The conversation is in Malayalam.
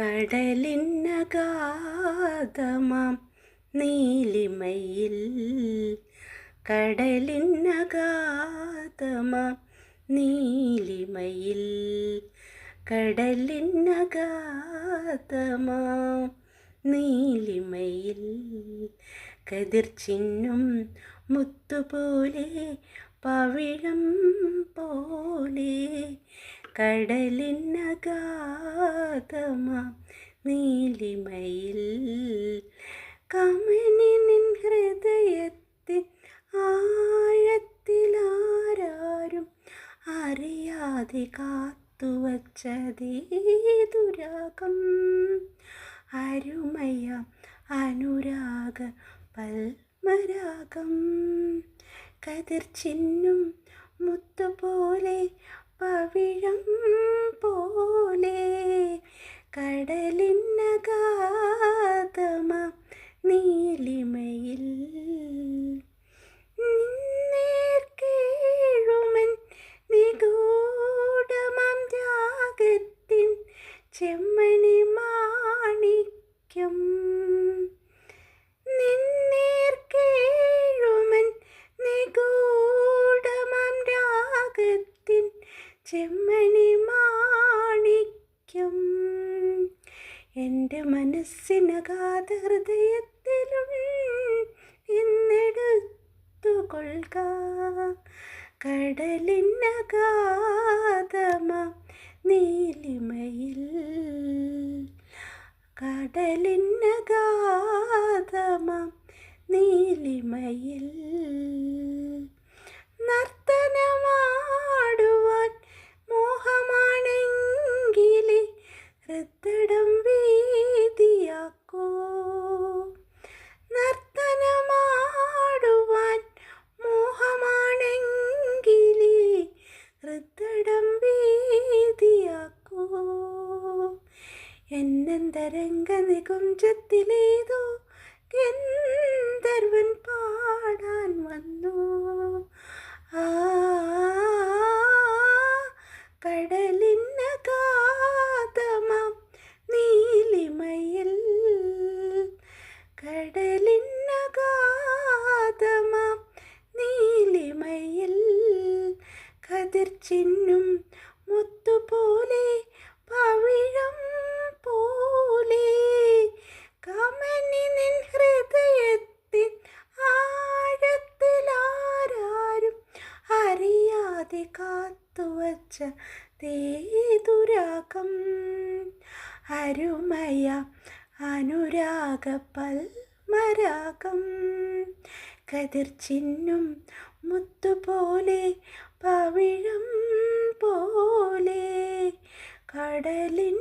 കടലിനഗാധമാം നീലിമയിൽ. കടലിനഗാധമാം നീലിമയിൽ. കടലിനഗാധമാം നീലിമയിൽ. കതിർ ചിന്നും മുത്തുപോലെ പവിഴം പോലെ കടലിനഗാധമാം നീലിമയിൽ കമനി നിൻ ഹൃദയത്തിൽ ആഴത്തിലാരും അറിയാതെ കാത്തുവച്ചതേതുരാഗം അരുമയ അനുരാഗ പൽമരാഗം കതിർ ചിന്നും മുത്തുപോലെ പവിഴം പോലെ ചെമ്മണി മാണിക്യം. എന്റെ മനസ്സിനകാത ഹൃദയത്തിലും എന്നെടുത്തു കൊള്ളുക കടലിനഗാധമ നീലിമയിൽ. കടലിനകാതമ നീലിമയിൽ. നർത്തനമാടുവാൻ എന്നന്തരംഗ നികുഞ്ചത്തിലേതോ ഗന്ധർവൻ പാടാൻ വന്നു. ആ നീലിമയിൽ. കതിർ ചിന്നും മുത്തുപോലെ പവിഴം പോലെ കമനി നിൻ ഹൃദയത്തിൻ ആഴത്തിലാരും അറിയാതെ കാത്തുവച്ച തേതുരാഗം അരുമയ അനുരാഗ പൽമരാഗം കതിർ ചിന്നും മുത്തുപോലെ പവിഴം പോലെ കടലിനഗാധമാം